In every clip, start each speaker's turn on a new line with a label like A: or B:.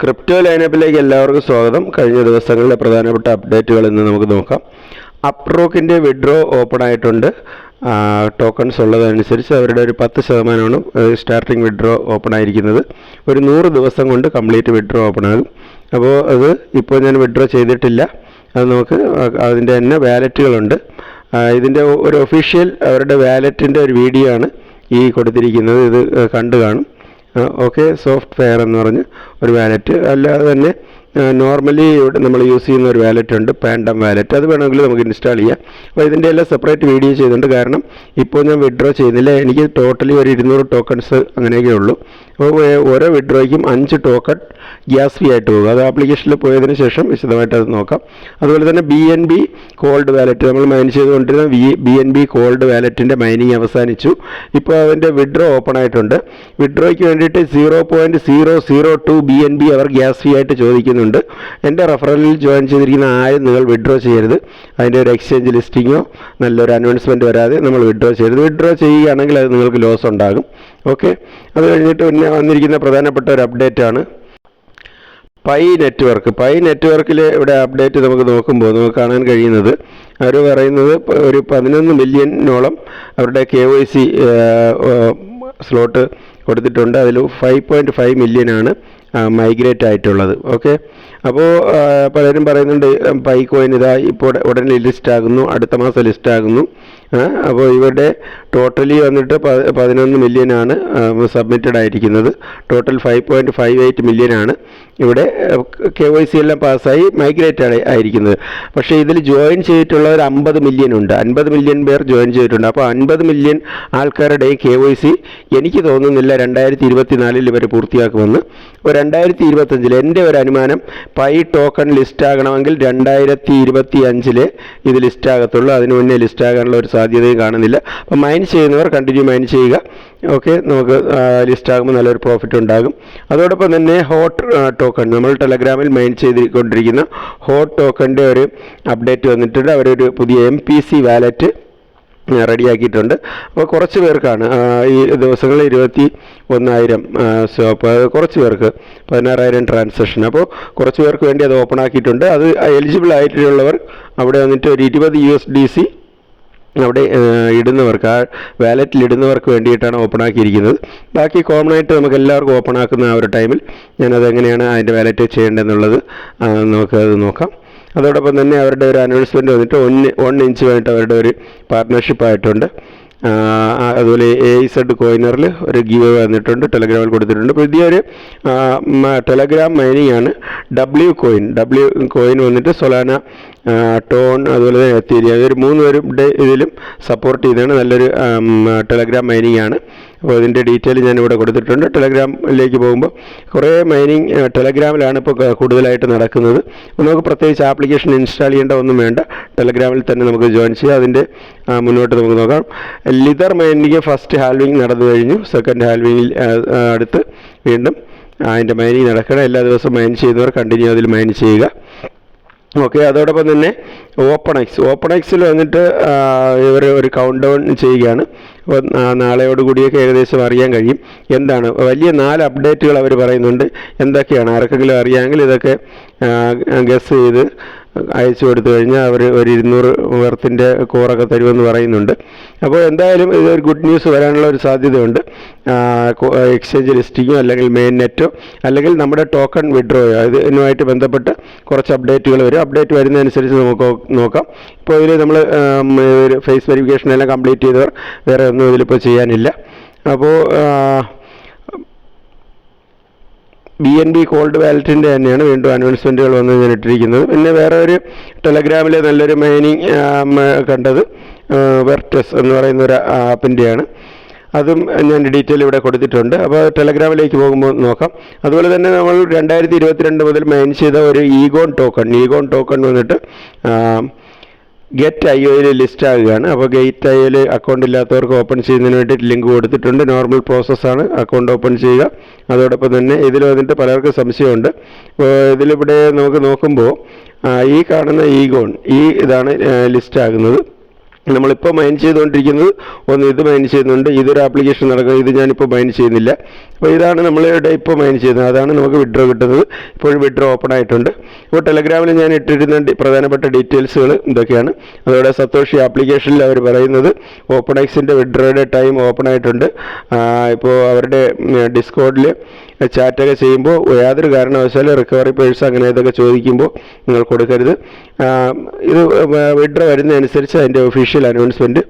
A: Crypto ലൈനപ്പിലേക്ക് എല്ലാവർക്കും സ്വാഗതം. കഴിഞ്ഞ ദിവസങ്ങളിലെ പ്രധാനപ്പെട്ട അപ്ഡേറ്റുകൾ ഇന്ന് നമുക്ക് നോക്കാം. അപ്രോക്കിന്റെ വിഡ്രോ ഓപ്പൺ ആയിട്ടുണ്ട്. ടോക്കൺസ് ഉള്ളതനുസരിച്ച് അവരുടെ ഒരു പത്ത് ശതമാനമാണ് സ്റ്റാർട്ടിംഗ് വിഡ്രോ ഓപ്പൺ ആയിരിക്കുന്നത്. ഒരു നൂറ് ദിവസം കൊണ്ട് കംപ്ലീറ്റ് വിഡ്രോ ഓപ്പൺ ആകും. അപ്പോൾ അത് ഇപ്പോൾ ഞാൻ വിഡ്രോ ചെയ്തിട്ടില്ല. അത് നമുക്ക് അതിന്റെ തന്നെ വാലറ്റുകളുണ്ട്. ഇതിന്റെ ഒരു ഒഫീഷ്യൽ അവരുടെ വാലറ്റിന്റെ ഒരു വീഡിയോ ആണ് ഈ കൊടുത്തിരിക്കുന്നത്. ഇത് കണ്ടു കാണും. ഓക്കെ സോഫ്റ്റ്വെയർ എന്ന് പറഞ്ഞ് ഒരു വാലറ്റ് അല്ലാതെ തന്നെ നോർമലി നമ്മൾ യൂസ് ചെയ്യുന്ന ഒരു വാലറ്റ് ഉണ്ട് പാൻഡം വാലറ്റ് അത് വേണമെങ്കിൽ നമുക്ക് ഇൻസ്റ്റാൾ ചെയ്യാം. അപ്പോൾ ഇതിന്റെ എല്ലാം സെപ്പറേറ്റ് വീഡിയോ ചെയ്തിട്ടുണ്ട് കാരണം ഇപ്പോൾ ഞാൻ വിഡ്രോ ചെയ്യുന്നില്ല. എനിക്ക് ടോട്ടലി ഒരു ഇരുന്നൂറ് ടോക്കൺസ് അങ്ങനെയൊക്കെ ഉള്ളൂ. അപ്പോൾ ഓരോ വിഡ്രോയ്ക്കും അഞ്ച് ടോക്കൺ ഗ്യാസ് ഫീ ആയിട്ട് പോകും. അത് ആപ്ലിക്കേഷനിൽ പോയതിന് ശേഷം വിശദമായിട്ട് അത് നോക്കാം. അതുപോലെ തന്നെ B N B cold wallet നമ്മൾ മൈൻ ചെയ്തുകൊണ്ടിരുന്ന V B N B cold വാലറ്റിന്റെ mining അവസാനിച്ചു. ഇപ്പോൾ അതിന്റെ വിഡ്രോ ഓപ്പൺ ആയിട്ടുണ്ട്. വിഡ്രോയ്ക്ക് വേണ്ടിയിട്ട് zero point zero zero two B N B അവർ ഗ്യാസ് ഫീ ആയിട്ട് ചോദിക്കുന്നുണ്ട് എന്റെ റെഫറലിൽ ജോയിൻ ചെയ്തിരിക്കുന്ന ആരും നിങ്ങൾ വിഡ്രോ ചെയ്യരുത്. അതിന്റെ ഒരു എക്സ്ചേഞ്ച് ലിസ്റ്റിങ്ങോ നല്ലൊരു അനൗൺസ്മെന്റ് വരാതെ നമ്മൾ വിഡ്രോ ചെയ്യരുത്. വിഡ്രോ ചെയ്യുകയാണെങ്കിൽ അത് നിങ്ങൾക്ക് ലോസ് ഉണ്ടാകും. ഓക്കെ അത് കഴിഞ്ഞിട്ട് പിന്നെ വന്നിരിക്കുന്ന പ്രധാനപ്പെട്ട ഒരു അപ്ഡേറ്റ് ആണ്. പൈ നെറ്റ്വർക്ക് പൈ നെറ്റ്വർക്കിൽ ഇവിടെ അപ്ഡേറ്റ് നമുക്ക് നോക്കുമ്പോൾ നമുക്ക് കാണാൻ കഴിയുന്നത് അവർ പറയുന്നത് ഒരു പതിനൊന്ന് മില്യനോളം അവരുടെ കെ വൈ സി സ്ലോട്ട് കൊടുത്തിട്ടുണ്ട്. അതിൽ ഫൈവ് പോയിന്റ് ഫൈവ് മില്യനാണ് മൈഗ്രേറ്റ് ആയിട്ടുള്ളത്. ഓക്കെ അപ്പോൾ പലരും പറയുന്നുണ്ട് പൈ കോയിൻ ഇതാ ഇപ്പോൾ ഉടനെ ലിസ്റ്റ് ആകുന്നു അടുത്ത മാസം ലിസ്റ്റ് ആകുന്നു അപ്പോൾ ഇവരുടെ ടോട്ടലി വന്നിട്ട് പതിനൊന്ന് ആണ് സബ്മിറ്റഡ് ആയിരിക്കുന്നത്. Total five point five eight മില്യനാണ് ഇവിടെ കെ വൈ സി എല്ലാം പാസ്സായി മൈഗ്രേറ്റ് ആയിരിക്കുന്നത്. പക്ഷേ ഇതിൽ ജോയിൻ ചെയ്തിട്ടുള്ളവർ അമ്പത് മില്യൺ ഉണ്ട്. അൻപത് മില്യൺ പേർ ജോയിൻ ചെയ്തിട്ടുണ്ട്. അപ്പോൾ അൻപത് മില്യൺ ആൾക്കാരുടെ കെ വൈ സി എനിക്ക് തോന്നുന്നില്ല രണ്ടായിരത്തി ഇരുപത്തിനാലിൽ ഇവർ പൂർത്തിയാക്കുമെന്ന്. ഒരു രണ്ടായിരത്തി ഇരുപത്തഞ്ചിൽ എന്റെ ഒരു അനുമാനം പൈ ടോക്കൺ ലിസ്റ്റ് ആകണമെങ്കിൽ രണ്ടായിരത്തി ഇരുപത്തി അഞ്ചിലെ ഇത് ലിസ്റ്റ് ആകത്തുള്ളൂ അതിന് മുന്നേ ലിസ്റ്റ് ആകാനുള്ള ഒരു സാധ്യതയും കാണുന്നില്ല. അപ്പോൾ മൈൻ ചെയ്യുന്നവർ കണ്ടിന്യൂ മൈൻ ചെയ്യുക. ഓക്കെ നമുക്ക് ലിസ്റ്റ് ആകുമ്പോൾ നല്ലൊരു പ്രോഫിറ്റ് ഉണ്ടാകും. അതോടൊപ്പം തന്നെ ഹോട്ട് നമ്മൾ ടെലഗ്രാമിൽ മെയിൻ ചെയ്തുകൊണ്ടിരിക്കുന്ന ഹോട്ട് ടോക്കണിന്റെ ഒരു അപ്ഡേറ്റ് വന്നിട്ടുണ്ട്. അവരൊരു പുതിയ എം പി സി വാലറ്റ് റെഡിയാക്കിയിട്ടുണ്ട്. അപ്പോൾ കുറച്ച് പേർക്കാണ് ഈ ദിവസങ്ങളിൽ ഇരുപത്തി ഒന്നായിരം കുറച്ച് പേർക്ക് പതിനാറായിരം ട്രാൻസാക്ഷൻ അപ്പോൾ കുറച്ച് പേർക്ക് വേണ്ടി അത് ഓപ്പൺ ആക്കിയിട്ടുണ്ട്. അത് എലിജിബിൾ ആയിട്ടുള്ളവർ അവിടെ വന്നിട്ട് ഒരു ഇരുപത് യു എസ് ഡി സി അവിടെ ഇടുന്നവർക്ക് ആ വാലറ്റിൽ ഇടുന്നവർക്ക് വേണ്ടിയിട്ടാണ് ഓപ്പൺ ആക്കിയിരിക്കുന്നത്. ബാക്കി കോമൺ ആയിട്ട് നമുക്ക് എല്ലാവർക്കും ഓപ്പൺ ആക്കുന്ന ആ ഒരു ടൈമിൽ ഞാനത് എങ്ങനെയാണ് അതിന്റെ വാലറ്റ് ചെയ്യേണ്ടതെന്നുള്ളത് നമുക്ക് അത് നോക്കാം. അതോടൊപ്പം തന്നെ അവരുടെ ഒരു അനൗൺസ്മെന്റ് വന്നിട്ട് ഒന്ന് വൺ ഇഞ്ച് വേണ്ടിയിട്ട് അവരുടെ ഒരു പാർട്ട്ണർഷിപ്പ് ആയിട്ടുണ്ട്. അതുപോലെ എ സെഡ് കോയിനറിൽ ഒരു ഗീവ് വന്നിട്ടുണ്ട് ടെലഗ്രാമിൽ കൊടുത്തിട്ടുണ്ട്. പുതിയൊരു ടെലഗ്രാം മൈനിങ് ആണ് ഡബ്ല്യു കോയിൻ ഡബ്ല്യു കോയിൻ വന്നിട്ട് സൊലാന ടോൺ അതുപോലെ തന്നെ എത്തിയിരിക്കുക അതൊരു മൂന്ന് പേരും ഇതിലും സപ്പോർട്ട് ചെയ്താണ് നല്ലൊരു ടെലഗ്രാം മൈനിങ് ആണ് അപ്പോൾ ഇതിന്റെ ഡീറ്റെയിൽ ഞാനിവിടെ കൊടുത്തിട്ടുണ്ട്. ടെലഗ്രാമിലേക്ക് പോകുമ്പോൾ കുറേ മൈനിങ് ടെലഗ്രാമിലാണ് ഇപ്പോൾ കൂടുതലായിട്ട് നടക്കുന്നത്. നമുക്ക് പ്രത്യേകിച്ച് ആപ്ലിക്കേഷൻ ഇൻസ്റ്റാൾ ചെയ്യേണ്ട ഒന്നും വേണ്ട. ടെലഗ്രാമിൽ തന്നെ നമുക്ക് ജോയിൻ ചെയ്യാം. അതിന്റെ മുന്നോട്ട് നമുക്ക് നോക്കാം. ലിതർ മൈനിങ് ഫസ്റ്റ് ഹാൽവിങ് നടന്നു കഴിഞ്ഞു. സെക്കൻഡ് ഹാൽവിങ്ങിൽ അടുത്ത് വീണ്ടും അതിന്റെ മൈനിങ് നടക്കണം. എല്ലാ ദിവസവും മൈൻ ചെയ്തവർ കണ്ടിന്യൂ അതിൽ മൈൻ ചെയ്യുക. ഓക്കെ അതോടൊപ്പം തന്നെ ഓപ്പൺ എക്സ്. ഓപ്പൺ എക്സിൽ വന്നിട്ട് ഇവർ ഒരു കൗണ്ട് ഡൗൺ ചെയ്യുകയാണ്. അപ്പോൾ നാളെയോട് കൂടിയൊക്കെ ഏകദേശം അറിയാൻ കഴിയും. എന്താണ്? വലിയ നാല് അപ്ഡേറ്റുകൾ അവർ പറയുന്നുണ്ട്. എന്തൊക്കെയാണ്? ആർക്കെങ്കിലും അറിയാമെങ്കിൽ ഇതൊക്കെ ഗസ് ചെയ്ത് അയച്ചു കൊടുത്തു കഴിഞ്ഞാൽ അവർ ഒരു ഇരുന്നൂറ് വർത്തിന്റെ കോറൊക്കെ തരുമെന്ന് പറയുന്നുണ്ട്. അപ്പോൾ എന്തായാലും ഇതൊരു ഗുഡ് ന്യൂസ് വരാനുള്ള ഒരു സാധ്യതയുണ്ട്. എക്സ്ചേഞ്ച് ലിസ്റ്റിങ്ങോ അല്ലെങ്കിൽ മെയിൻ നെറ്റോ അല്ലെങ്കിൽ നമ്മുടെ ടോക്കൺ വിഡ്രോയോ ഇതിനുമായിട്ട് ബന്ധപ്പെട്ട് കുറച്ച് അപ്ഡേറ്റുകൾ വരും. അപ്ഡേറ്റ് വരുന്നതനുസരിച്ച് നമുക്ക് നോക്കാം. ഇപ്പോൾ ഇതിൽ നമ്മൾ ഫേസ് വെരിഫിക്കേഷൻ എല്ലാം കംപ്ലീറ്റ് ചെയ്തവർ വേറെ ഒന്നും ഇതിലിപ്പോൾ ചെയ്യാനില്ല. അപ്പോൾ ബി എൻ ബി കോൾഡ് വാലറ്റിന്റെ തന്നെയാണ് വീണ്ടും അനൗൺസ്മെന്റുകൾ വന്ന് ഞാൻ പിന്നെ വേറെ ഒരു ടെലഗ്രാമിലെ നല്ലൊരു മൈനിങ് കണ്ടത് വെർട്ടസ് എന്ന് പറയുന്ന ഒരു ആപ്പിന്റെയാണ് അതും ഞാൻ ഡീറ്റെയിൽ ഇവിടെ കൊടുത്തിട്ടുണ്ട്. അപ്പോൾ ടെലഗ്രാമിലേക്ക് പോകുമ്പോൾ നോക്കാം. അതുപോലെ തന്നെ നമ്മൾ രണ്ടായിരത്തി ഇരുപത്തിരണ്ട് മുതൽ മെയിൻ ചെയ്ത ഒരു ഈഗോൺ ടോക്കൺ ഈഗോൺ ടോക്കൺ വന്നിട്ട് ഗെറ്റ് ഐ ഒയിൽ ലിസ്റ്റ് ആകുകയാണ്. അപ്പോൾ ഗെറ്റ് ഐ ഒയിൽ അക്കൗണ്ട് ഇല്ലാത്തവർക്ക് ഓപ്പൺ ചെയ്യുന്നതിന് വേണ്ടിയിട്ട് ലിങ്ക് കൊടുത്തിട്ടുണ്ട്. നോർമൽ പ്രോസസ്സാണ് അക്കൗണ്ട് ഓപ്പൺ ചെയ്യുക. അതോടൊപ്പം തന്നെ ഇതിൽ വന്നിട്ട് പലർക്കും സംശയമുണ്ട്. ഇതിലിവിടെ നമുക്ക് നോക്കുമ്പോൾ ഈ കാണുന്ന ഗോൺ ഈ ഇതാണ് ലിസ്റ്റ് ആകുന്നത്. നമ്മളിപ്പോൾ മൈൻ ചെയ്തുകൊണ്ടിരിക്കുന്നത് ഒന്ന് ഇത് മൈൻ ചെയ്യുന്നുണ്ട് ഇതൊരു ആപ്ലിക്കേഷൻ നടക്കുന്നത് ഇത് ഞാനിപ്പോൾ മൈൻ ചെയ്യുന്നില്ല. അപ്പോൾ ഇതാണ് നമ്മളിവിടെ ഇപ്പോൾ മൈൻ ചെയ്യുന്നത്. അതാണ് നമുക്ക് വിഡ്രോ കിട്ടുന്നത്. ഇപ്പോൾ വിഡ്രോ ഓപ്പൺ ആയിട്ടുണ്ട്. ഇപ്പോൾ ടെലഗ്രാമിൽ ഞാൻ ഇട്ടിരുന്ന പ്രധാനപ്പെട്ട ഡീറ്റെയിൽസുകൾ ഇതൊക്കെയാണ്. അതോടെ സത്തോഷി ആപ്ലിക്കേഷനിൽ അവർ പറയുന്നത് ഓപ്പൺ എക്സിന്റെ വിഡ്രോയുടെ ടൈം ഓപ്പൺ ആയിട്ടുണ്ട്. ഇപ്പോൾ അവരുടെ ഡിസ്കോഡിൽ ചാറ്റൊക്കെ ചെയ്യുമ്പോൾ യാതൊരു കാരണവശാലും റിക്കവറി പേഴ്സ് അങ്ങനെ ഇതൊക്കെ ചോദിക്കുമ്പോൾ നിങ്ങൾ കൊടുക്കരുത്. ഇത് വിഡ്രോ വരുന്നതനുസരിച്ച് അതിന്റെ ഒഫീഷ്യൽ അനൗൺസ്മെന്റ്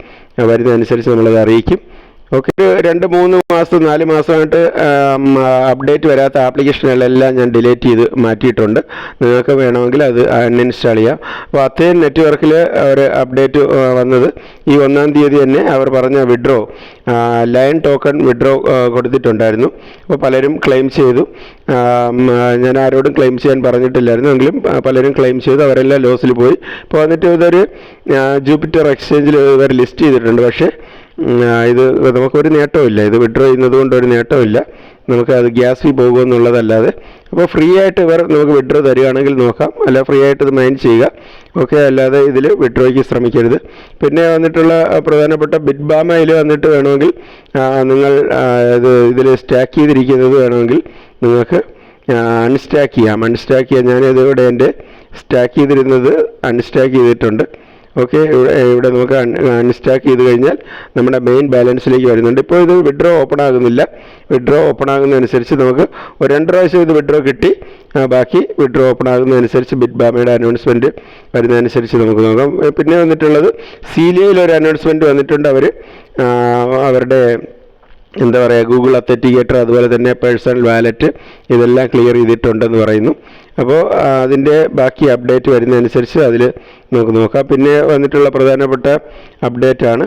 A: വരുന്നതനുസരിച്ച് നമ്മളത് അറിയിക്കും. ഓക്കെ. രണ്ട് മൂന്ന് മാസം നാല് മാസമായിട്ട് അപ്ഡേറ്റ് വരാത്ത ആപ്ലിക്കേഷനുകളെല്ലാം ഞാൻ ഡിലീറ്റ് ചെയ്ത് മാറ്റിയിട്ടുണ്ട്. നിങ്ങൾക്ക് വേണമെങ്കിൽ അത് അൺഇൻസ്റ്റാൾ ചെയ്യാം. അപ്പോൾ അത്തേൻ നെറ്റ്വർക്കിൽ ഒരു അപ്ഡേറ്റ് വന്നത്. ഈ ഒന്നാം തീയതി തന്നെ അവർ പറഞ്ഞ വിഡ്രോ ലയൺ ടോക്കൺ വിഡ്രോ കൊടുത്തിട്ടുണ്ടായിരുന്നു. അപ്പോൾ പലരും ക്ലെയിം ചെയ്തു. ഞാൻ ആരോടും ക്ലെയിം ചെയ്യാൻ പറഞ്ഞിട്ടില്ലായിരുന്നു. എങ്കിലും പലരും ക്ലെയിം ചെയ്തു. അവരെല്ലാം ലോസിൽ പോയി. അപ്പോൾ വന്നിട്ട് ഇതൊരു ജൂപ്പിറ്റർ എക്സ്ചേഞ്ചിൽ ഇവർ ലിസ്റ്റ് ചെയ്തിട്ടുണ്ട്. പക്ഷേ ഇത് നമുക്കൊരു നേട്ടമില്ല ഇത് വിഡ്രോ ചെയ്യുന്നത് കൊണ്ട് ഒരു നേട്ടമില്ല നമുക്ക് അത് ഗ്യാസ് ഫീ പോകുമെന്നുള്ളതല്ലാതെ. അപ്പോൾ ഫ്രീ ആയിട്ട് ഇവർ നമുക്ക് വിഡ്രോ തരികയാണെങ്കിൽ നോക്കാം. അല്ല ഫ്രീ ആയിട്ട് ഇത് മൈൻ ചെയ്യുക. ഓക്കെ അല്ലാതെ ഇതിൽ വിഡ്രോയ്ക്ക് ശ്രമിക്കരുത്. പിന്നെ വന്നിട്ടുള്ള പ്രധാനപ്പെട്ട ബിറ്റ് ബാമയിൽ വന്നിട്ട് വേണമെങ്കിൽ നിങ്ങൾ ഇത് ഇതിൽ സ്റ്റാക്ക് ചെയ്തിരിക്കുന്നത് വേണമെങ്കിൽ നിങ്ങൾക്ക് അൺസ്റ്റാക്ക് ചെയ്യാം. അൺസ്റ്റാക്ക് ചെയ്യാം. ഞാനിതിവിടെ എന്റെ സ്റ്റാക്ക് ചെയ്തിരുന്നത് അൺസ്റ്റാക്ക് ചെയ്തിട്ടുണ്ട്. ഓക്കെ ഇവിടെ ഇവിടെ നമുക്ക് അൺസ്റ്റാക്ക് ചെയ്ത് കഴിഞ്ഞാൽ നമ്മുടെ മെയിൻ ബാലൻസിലേക്ക് വരുന്നുണ്ട്. ഇപ്പോൾ ഇത് വിഡ്രോ ഓപ്പൺ ആകുന്നില്ല. വിഡ്രോ ഓപ്പൺ ആകുന്നതനുസരിച്ച് നമുക്ക് ഒരു രണ്ട് പ്രാവശ്യം ഇത് വിഡ്രോ കിട്ടി. ബാക്കി വിഡ്രോ ഓപ്പൺ ആകുന്നതനുസരിച്ച് ബിറ്റ് ബാമയുടെ അനൗൺസ്മെന്റ് വരുന്നതനുസരിച്ച് നമുക്ക് നോക്കാം. പിന്നെ വന്നിട്ടുള്ളത് സീലിയയിൽ ഒരു അനൗൺസ്മെന്റ് വന്നിട്ടുണ്ട്. അവർ അവരുടെ എന്താ പറയുക ഗൂഗിൾ അത്തറ്റിക്കേറ്റർ അതുപോലെ തന്നെ പേഴ്സണൽ വാലറ്റ് ഇതെല്ലാം ക്ലിയർ ചെയ്തിട്ടുണ്ടെന്ന് പറയുന്നു. അപ്പോൾ അതിന്റെ ബാക്കി അപ്ഡേറ്റ് വരുന്നതനുസരിച്ച് അതിൽ നമുക്ക് നോക്കാം. പിന്നെ വന്നിട്ടുള്ള പ്രധാനപ്പെട്ട അപ്ഡേറ്റ് ആണ്.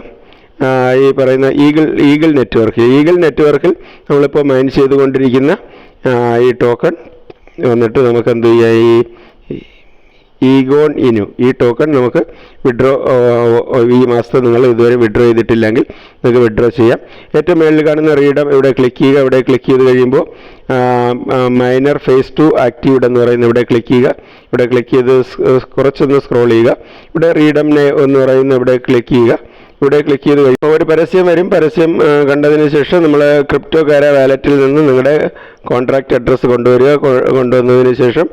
A: ഈ പറയുന്ന ഈഗിൾ ഈഗിൾ നെറ്റ്വർക്ക് ഈഗിൾ നെറ്റ്വർക്കിൽ നമ്മളിപ്പോൾ മൈൻ ചെയ്തുകൊണ്ടിരിക്കുന്ന ഈ ടോക്കൺ വന്നിട്ട് നമുക്ക് എന്ത് ചെയ്യാം ഈ ഈഗോൺ ഇനു. ഈ ടോക്കൺ നമുക്ക് വിഡ്രോ ഈ മാസത്തെ നിങ്ങൾ ഇതുവരെ വിഡ്രോ ചെയ്തിട്ടില്ലെങ്കിൽ നിങ്ങൾക്ക് വിഡ്രോ ചെയ്യാം. ഏറ്റവും മേളിൽ കാണുന്ന റീഡം ഇവിടെ ക്ലിക്ക് ചെയ്യുക ഇവിടെ ക്ലിക്ക് ചെയ്ത് കഴിയുമ്പോൾ മൈനർ ഫേസ് ടു ആക്റ്റീവ്ഡ് എന്ന് പറയുന്ന ഇവിടെ ക്ലിക്ക് ചെയ്യുക. ഇവിടെ ക്ലിക്ക് ചെയ്ത് കുറച്ചൊന്ന് സ്ക്രോൾ ചെയ്യുക. ഇവിടെ റീഡം എന്ന് പറയുന്ന ഇവിടെ ക്ലിക്ക് ചെയ്യുക. ഇവിടെ ക്ലിക്ക് ചെയ്ത് കഴിയുമ്പോൾ ഒരു പരസ്യം വരും. പരസ്യം കണ്ടതിന് ശേഷം നമ്മൾ ക്രിപ്റ്റോ കാര വാലറ്റിൽ നിന്ന് നിങ്ങളുടെ കോൺട്രാക്റ്റ് അഡ്രസ്സ് കൊണ്ടുവരിക. കൊണ്ടുവന്നതിന് ശേഷം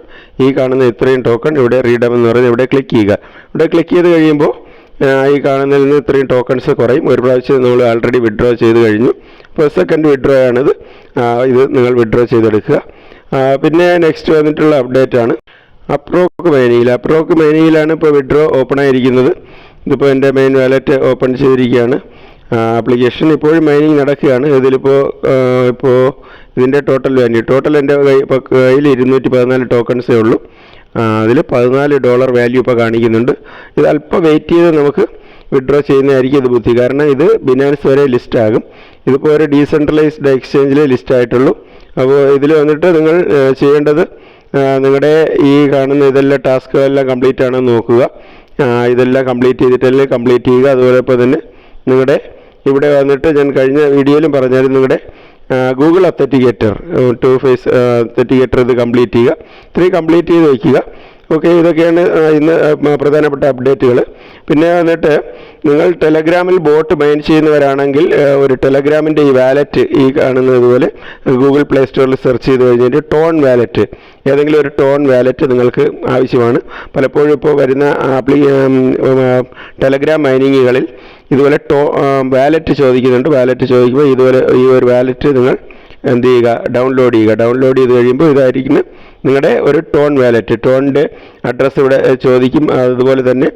A: ഈ കാണുന്ന ഇത്രയും ടോക്കൺ ഇവിടെ റീഡം എന്ന് പറയുന്നത് ഇവിടെ ക്ലിക്ക് ചെയ്യുക. ഇവിടെ ക്ലിക്ക് ചെയ്ത് കഴിയുമ്പോൾ ഈ കാണുന്നതിൽ നിന്ന് ഇത്രയും ടോക്കൺസ് കുറയും. ഒരു പ്രാവശ്യം നമ്മൾ ആൾറെഡി വിഡ്രോ ചെയ്ത് കഴിഞ്ഞു. അപ്പോൾ സെക്കൻഡ് വിഡ്രോ ആണിത്. ഇത് നിങ്ങൾ വിഡ്രോ ചെയ്തെടുക്കുക. പിന്നെ നെക്സ്റ്റ് വന്നിട്ടുള്ള അപ്ഡേറ്റ് ആണ്. അപ്രോക്ക് മേനയിൽ അപ്രോക്ക് മേനയിലാണ് ഇപ്പോൾ വിഡ്രോ ഓപ്പൺ ആയിരിക്കുന്നത്. ഇതിപ്പോൾ എന്റെ മെയിൻ വാലറ്റ് ഓപ്പൺ ചെയ്തിരിക്കുകയാണ്. ആപ്ലിക്കേഷൻ ഇപ്പോഴും മൈനിങ് നടക്കുകയാണ്. ഇതിലിപ്പോൾ ഇപ്പോൾ ഇതിന്റെ ടോട്ടൽ വാല്യൂ ടോട്ടൽ എന്റെ കൈ ഇപ്പോൾ കയ്യിൽ ഇരുന്നൂറ്റി പതിനാല് ടോക്കൺസേ ഉള്ളൂ. അതിൽ പതിനാല് ഡോളർ വാല്യൂ ഇപ്പോൾ കാണിക്കുന്നുണ്ട്. ഇത് അല്പം വെയിറ്റ് ചെയ്ത് നമുക്ക് വിഡ്രോ ചെയ്യുന്നതായിരിക്കും ഇത് ബുദ്ധി. കാരണം ഇത് ബിനാൻസ് വരെ ലിസ്റ്റ് ആകും. ഇതിപ്പോൾ ഒരു ഡീസെൻട്രലൈസ്ഡ് എക്സ്ചേഞ്ചിൽ ലിസ്റ്റ് ആയിട്ടുള്ളൂ. അപ്പോൾ ഇതിൽ വന്നിട്ട് നിങ്ങൾ ചെയ്യേണ്ടത് നിങ്ങളുടെ ഈ കാണുന്ന ഇതെല്ലാം ടാസ്കുകളെല്ലാം കംപ്ലീറ്റ് ആണോ നോക്കുക. ഇതെല്ലാം കംപ്ലീറ്റ് ചെയ്തിട്ടല്ലേ കംപ്ലീറ്റ് ചെയ്യുക. അതുപോലെ തന്നെ നിങ്ങളുടെ ഇവിടെ വന്നിട്ട് ഞാൻ കഴിഞ്ഞ വീഡിയോയിലും പറഞ്ഞായിരുന്നു നിങ്ങളുടെ Google authenticator two face authenticator ഇത് കംപ്ലീറ്റ് ചെയ്യുക. ഇത്രയും കംപ്ലീറ്റ് ചെയ്ത് വയ്ക്കുക ഓക്കെ ഇതൊക്കെയാണ് ഇന്ന് പ്രധാനപ്പെട്ട അപ്ഡേറ്റുകൾ പിന്നെ വന്നിട്ട് നിങ്ങൾ ടെലഗ്രാമിൽ ബോട്ട് മൈൻ ചെയ്യുന്നവരാണെങ്കിൽ ഒരു ടെലഗ്രാമിന്റെ ഈ വാലറ്റ് ഈ കാണുന്നതുപോലെ ഗൂഗിൾ പ്ലേ സ്റ്റോറിൽ സെർച്ച് ചെയ്ത് കഴിഞ്ഞിട്ട് ടോൺ വാലറ്റ് ഏതെങ്കിലും ഒരു ടോൺ വാലറ്റ് നിങ്ങൾക്ക് ആവശ്യമാണ്. പലപ്പോഴും ഇപ്പോൾ വരുന്ന ആപ്ലി ടെലഗ്രാം മൈനിങ്ങുകളിൽ ഇതുപോലെ ടോ വാലറ്റ് ചോദിക്കുന്നുണ്ട്. വാലറ്റ് ചോദിക്കുമ്പോൾ ഇതുപോലെ ഈ ഒരു വാലറ്റ് നിങ്ങൾ എന്ത് ചെയ്യുക? ഡൗൺലോഡ് ചെയ്യുക. ഡൗൺലോഡ് ചെയ്ത് കഴിയുമ്പോൾ ഇതായിരിക്കും നിങ്ങളുടെ ഒരു ടോൺ വാലറ്റ് ടോണിന്റെ അഡ്രസ്സ് ഇവിടെ ചോദിക്കും. അതുപോലെ തന്നെ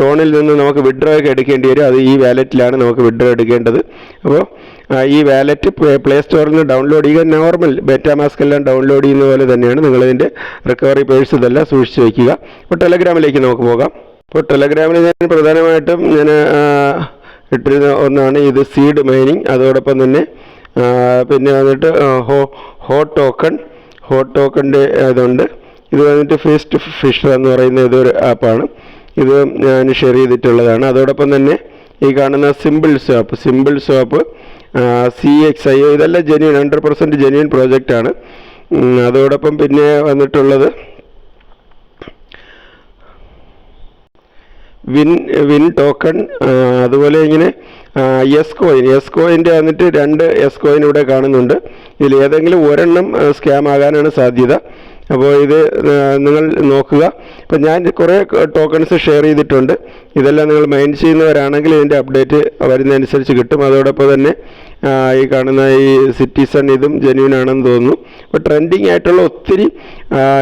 A: ടോണിൽ നിന്ന് നമുക്ക് വിഡ്രോ ഒക്കെ എടുക്കേണ്ടി വരും. അത് ഈ വാലറ്റിലാണ് നമുക്ക് വിഡ്രോ എടുക്കേണ്ടത്. അപ്പോൾ ഈ വാലറ്റ് പ്ലേ സ്റ്റോറിൽ നിന്ന് ഡൗൺലോഡ് ചെയ്യുക. നോർമൽ ബെറ്റാമാസ്ക് എല്ലാം ഡൗൺലോഡ് ചെയ്യുന്ന പോലെ തന്നെയാണ് നിങ്ങളിതിന്റെ റിക്കവറി പേഴ്സ് ഇതെല്ലാം സൂക്ഷിച്ച് വയ്ക്കുക അപ്പോൾ ടെലഗ്രാമിലേക്ക് നമുക്ക് പോകാം. ഇപ്പോൾ ടെലഗ്രാമിൽ ഞാൻ പ്രധാനമായിട്ടും ഞാൻ ഇട്ടിരുന്ന ഒന്നാണ് ഇത് സീഡ് മൈനിങ് അതോടൊപ്പം തന്നെ പിന്നെ വന്നിട്ട് ഹോ ഹോ ടോക്കൺ ഹോട്ട് ടോക്കണിന്റെ ഇതുണ്ട്. ഇത് വന്നിട്ട് ഫിസ്റ്റ് ഫിഷർ എന്ന് പറയുന്ന ഇതൊരു ആപ്പാണ് ഇത് ഞാൻ ഷെയർ ചെയ്തിട്ടുള്ളതാണ്. അതോടൊപ്പം തന്നെ ഈ കാണുന്ന simple swap simple swap C X I ഇതെല്ലാം ജെന്യൂൻ ഹൺഡ്രഡ് പെർസെന്റ് ജെന്യൂൻ പ്രോജക്റ്റാണ് അതോടൊപ്പം പിന്നെ വന്നിട്ടുള്ളത് വിൻ വിൻ ടോക്കൺ അതുപോലെ ഇങ്ങനെ എസ് കോയിൻ എസ് കോയിന്റെ വന്നിട്ട് രണ്ട് എസ് കോയിൻ ഇവിടെ കാണുന്നുണ്ട്. ഇതിൽ ഏതെങ്കിലും ഒരെണ്ണം സ്കാം ആകാനാണ് സാധ്യത. അപ്പോൾ ഇത് നിങ്ങൾ നോക്കുക. ഇപ്പം ഞാൻ കുറേ ടോക്കൺസ് ഷെയർ ചെയ്തിട്ടുണ്ട്. ഇതെല്ലാം നിങ്ങൾ മൈൻഡ് ചെയ്യുന്നവരാണെങ്കിൽ ഇതിന്റെ അപ്ഡേറ്റ് വരുന്നതനുസരിച്ച് കിട്ടും. അതോടൊപ്പം തന്നെ ഈ കാണുന്ന ഈ സിറ്റിസൺ ഇതും ജെന്യൂൻ ആണെന്ന് തോന്നുന്നു. അപ്പോൾ ട്രെൻഡിങ് ആയിട്ടുള്ള ഒത്തിരി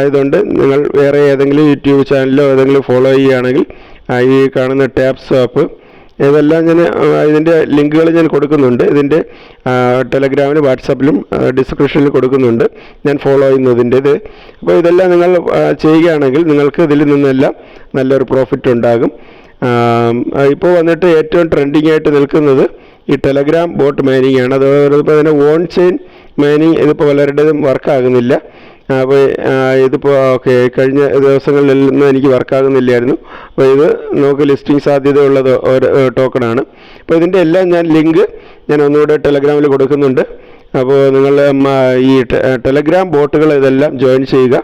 A: ഇതുണ്ട്. നിങ്ങൾ വേറെ ഏതെങ്കിലും യൂട്യൂബ് ചാനലിലോ ഏതെങ്കിലും ഫോളോ ചെയ്യുകയാണെങ്കിൽ ഈ കാണുന്ന ടാപ്പ് ആപ്പ് ഇതെല്ലാം ഞാൻ ഇതിന്റെ ലിങ്കുകൾ ഞാൻ കൊടുക്കുന്നുണ്ട്. ഇതിന്റെ ടെലഗ്രാമിലും വാട്സാപ്പിലും ഡിസ്ക്രിപ്ഷനിൽ കൊടുക്കുന്നുണ്ട്. ഞാൻ ഫോളോ ചെയ്യുന്നതിന്റെ ഇത് അപ്പോൾ ഇതെല്ലാം നിങ്ങൾ ചെയ്യുകയാണെങ്കിൽ നിങ്ങൾക്ക് ഇതിൽ നിന്നെല്ലാം നല്ലൊരു പ്രോഫിറ്റ് ഉണ്ടാകും. ഇപ്പോൾ വന്നിട്ട് ഏറ്റവും ട്രെൻഡിങ് ആയിട്ട് നിൽക്കുന്നത് ഈ ടെലഗ്രാം ബോട്ട് മൈനിങ് ആണ്. അതുപോലെ തന്നെ ഓൺ ചെയിൻ മൈനിങ് ഇതിപ്പോൾ പലരുടേതും വർക്കാകുന്നില്ല അപ്പോൾ ഇതിപ്പോൾ ഓക്കെ കഴിഞ്ഞ ദിവസങ്ങളിലൊന്നും എനിക്ക് വർക്കാകുന്നില്ലായിരുന്നു അപ്പോൾ ഇത് നമുക്ക് ലിസ്റ്റിംഗ് സാധ്യതയുള്ള ഒരു ടോക്കണാണ് അപ്പോൾ ഇതിന്റെ എല്ലാം ഞാൻ ലിങ്ക് ഞാൻ ഒന്നുകൂടെ ടെലഗ്രാമിൽ കൊടുക്കുന്നുണ്ട്. അപ്പോൾ നിങ്ങൾ ഈ ടെലഗ്രാം ബോട്ടുകൾ ഇതെല്ലാം ജോയിൻ ചെയ്യുക.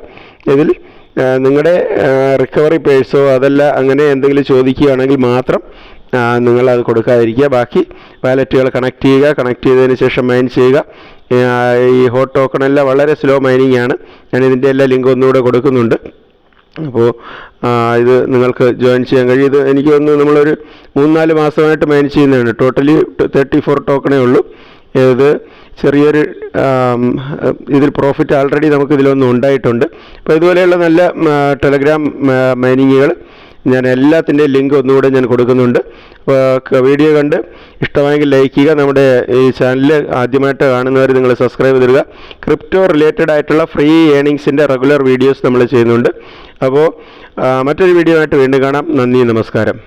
A: ഇതിൽ നിങ്ങളുടെ റിക്കവറി പേഴ്സോ അതല്ല അങ്ങനെ എന്തെങ്കിലും ചോദിക്കുകയാണെങ്കിൽ മാത്രം നിങ്ങൾ അത് കൊടുക്കാതിരിക്കുക. ബാക്കി വാലറ്റുകൾ കണക്ട് ചെയ്യുക. കണക്ട് ചെയ്തതിന് ശേഷം മൈൻ ചെയ്യുക. ഈ ഹോട്ട് ടോക്കൺ എല്ലാം വളരെ സ്ലോ മൈനിങ് ആണ്. ഞാൻ ഇതിന്റെ എല്ലാ ലിങ്ക് ഒന്നുകൂടെ കൊടുക്കുന്നുണ്ട്. അപ്പോൾ ഇത് നിങ്ങൾക്ക് ജോയിൻ ചെയ്യാൻ കഴിയും. ഇത് എനിക്ക് തോന്നുന്നു നമ്മളൊരു മൂന്നാൽ മാസമായിട്ട് മൈൻ ചെയ്യുന്നതാണ്. ടോട്ടലി തേർട്ടി ഫോർ ടോക്കണേ ഉള്ളൂ. ഇത് ചെറിയൊരു ഇതിൽ പ്രോഫിറ്റ് ആൾറെഡി നമുക്ക് ഇതിലൊന്നും ഉണ്ടായിട്ടുണ്ട്. അപ്പോൾ ഇതുപോലെയുള്ള നല്ല ടെലഗ്രാം മൈനിങ്ങുകൾ ഞാൻ എല്ലാത്തിന്റെയും ലിങ്ക് ഒന്നുകൂടെ ഞാൻ കൊടുക്കുന്നുണ്ട്. വീഡിയോ കണ്ട് ഇഷ്ടമായെങ്കിൽ ലൈക്ക് ചെയ്യുക. നമ്മുടെ ഈ ചാനൽ ആദ്യമായിട്ട് കാണുന്നവർ നിങ്ങൾ സബ്സ്ക്രൈബ് ചെയ്തിടുക. ക്രിപ്റ്റോ റിലേറ്റഡ് ആയിട്ടുള്ള ഫ്രീ ഏണിങ്സിന്റെ റെഗുലർ വീഡിയോസ് നമ്മൾ ചെയ്യുന്നുണ്ട്. അപ്പോൾ മറ്റൊരു വീഡിയോ ആയിട്ട് വീണ്ടും കാണാം. നന്ദി നമസ്കാരം.